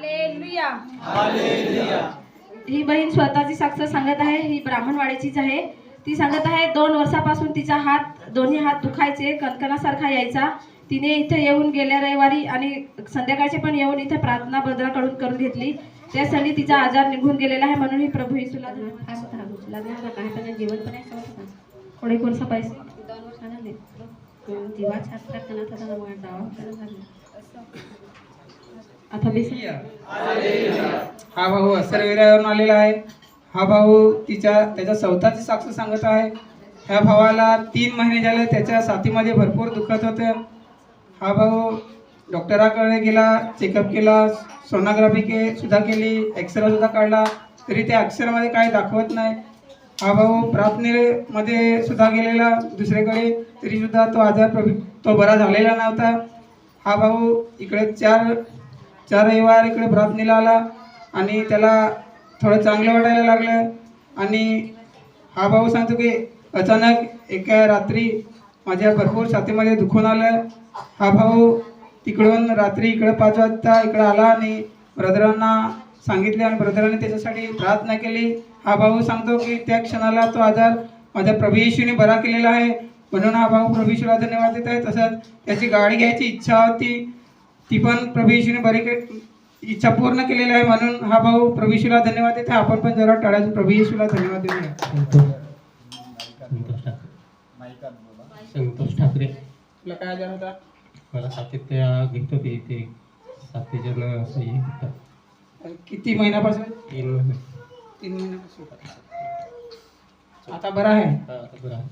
Hallelujah. Hallelujah. ही बहीण स्वतःची साक्ष सांगत आहे ही ब्राह्मणवाडीचीच आहे. ती सांगत आहे दोन वर्षापासून तिचा हात दोन्ही हात दुखायचे कणकणासारखा यायचा. तिने इथे येऊन गेल्या रविवारी आणि संध्याकाळचे पण येऊन इथे प्रार्थना बद्राकडून करून घेतली. त्यासाठी तिचा आजार निघून गेलेला आहे म्हणून ही प्रभू येशूला काय जीवन पण आहे? कोणी कोणसा पैसे? दोन जीवाच्या झाला. हा भाऊ असरविरावरून आलेला आहे. हा भाऊ तिच्या त्याच्या स्वतःची साक्ष सांगत आहे. ह्या भावाला तीन महिने झाले त्याच्या साथीमध्ये भरपूर दुखत होतं. हा भाऊ डॉक्टराकडे गेला चेकअप केला सोनोग्राफी के सुद्धा केली एक्सरे सुद्धा काढला. तरी त्या अक्षरामध्ये काही दाखवत नाही. हा भाऊ प्रार्थनेमध्ये सुद्धा गेलेला दुसरीकडे. तरी सुद्धा तो आजार तो बरा झालेला नव्हता. हा भाऊ इकडे चार चार रविवार इकडे प्रार्थनेला आला आणि त्याला थोडं चांगलं वाटायला लागलं. आणि हा भाऊ सांगतो की अचानक एका रात्री माझ्या भरपूर छातीमध्ये दुखून आलं. हा भाऊ तिकडून रात्री इकडे पाच वाजता इकडे आला आणि ब्रदरांना सांगितले आणि ब्रदरांनी त्याच्यासाठी प्रार्थना केली. हा भाऊ सांगतो की त्या क्षणाला तो आजार माझ्या प्रभू येशूने बरा केलेला आहे. म्हणून हा भाऊ प्रभू येशूला धन्यवाद देत आहे. तसंच त्याची गाडी घ्यायची इच्छा होती. ती पण प्रभू येशूने बरी के इच्छा पूर्ण केलेली आहे म्हणून हा भाऊ प्रभू येशूला धन्यवाद देत. आपण पण जरा टाळ्यातून प्रभू येशूला धन्यवाद देऊया. संतोष ठाकरे. संतोष ठाकरे. तुला काय आजार होता? मला सातत्य घेत होते ते. सात जण असं हे होतं. किती महिन्यापासून? तीन महिने. तीन महिन्यापासून. आता बरं आहे? हा, आता बरं आहे.